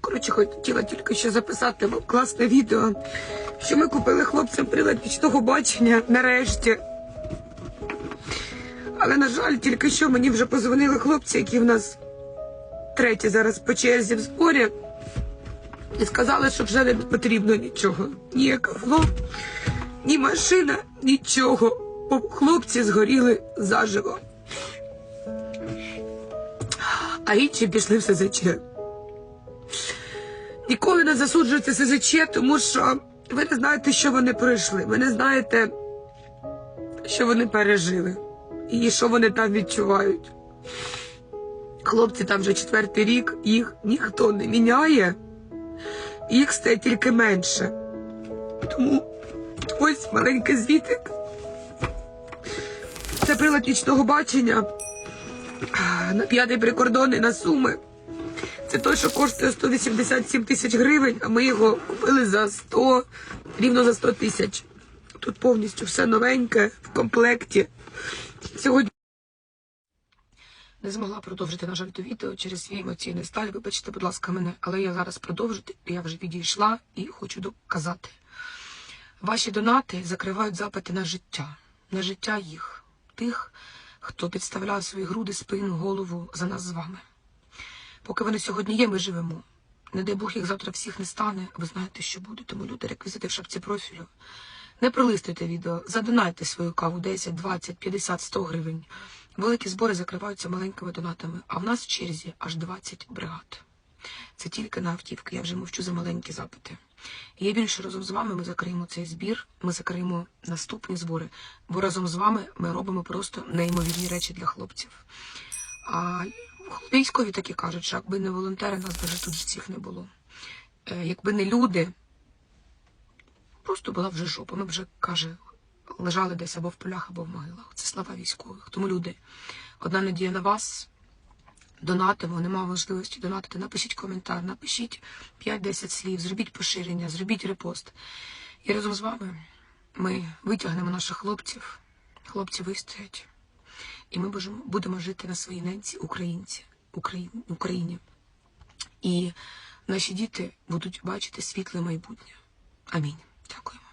Коротше, хотіла тільки що записати вам класне відео, що ми купили хлопцям прилад нічного бачення нарешті. Але, на жаль, тільки що мені вже позвонили хлопці, які в нас треті зараз по черзі в зборі, і сказали, що вже не потрібно нічого. Ні кафло, ні машина, нічого. Бо хлопці згоріли заживо. А інші пішли в СЗЧ. Ніколи не засуджуйте СЗЧ, тому що ви не знаєте, що вони пройшли. Ви не знаєте, що вони пережили і що вони там відчувають. Хлопці там вже четвертий рік, їх ніхто не міняє, їх стає тільки менше. Тому ось маленький звітик. Це прилад нічного бачення на п'ятий прикордонний на суми. Це той, що коштує 187 тисяч гривень, а ми його купили за 100, рівно за 100 тисяч. Тут повністю все новеньке в комплекті. Сьогодні не змогла продовжити, на жаль, то відео через свій емоційний сталь. Вибачте, будь ласка, мене, але я зараз продовжу. Я вже відійшла і хочу доказати. Ваші донати закривають запити на життя, на життя їх, тих, хто підставляв свої груди, спину, голову за нас з вами. Поки вони сьогодні є, ми живемо. Не дай Бог їх завтра всіх не стане, ви знаєте, що буде. Тому люди, реквізити в шапці профілю. Не пролистуйте відео, задонайте свою каву 10, 20, 50, 100 гривень. Великі збори закриваються маленькими донатами, а в нас в черзі аж 20 бригад. Це тільки на автівки, я вже мовчу за маленькі запити. Я більше разом з вами ми закриємо цей збір, ми закриємо наступні збори, бо разом з вами ми робимо просто неймовірні речі для хлопців. А військові такі кажуть, що якби не волонтери, нас би тут всіх не було. Е, Якби не люди, просто була вже жопа. Ми б вже, каже, лежали десь або в полях, або в могилах. Це слава військових. Тому люди, одна надія на вас. Донатимо, немає можливості донатити. Напишіть коментар, напишіть 5-10 слів, зробіть поширення, зробіть репост. І разом з вами ми витягнемо наших хлопців. Хлопці вистоять. І ми будемо, жити на своїй ненці, українці, Україн, Україні. І наші діти будуть бачити світле майбутнє. Амінь. Дякуємо.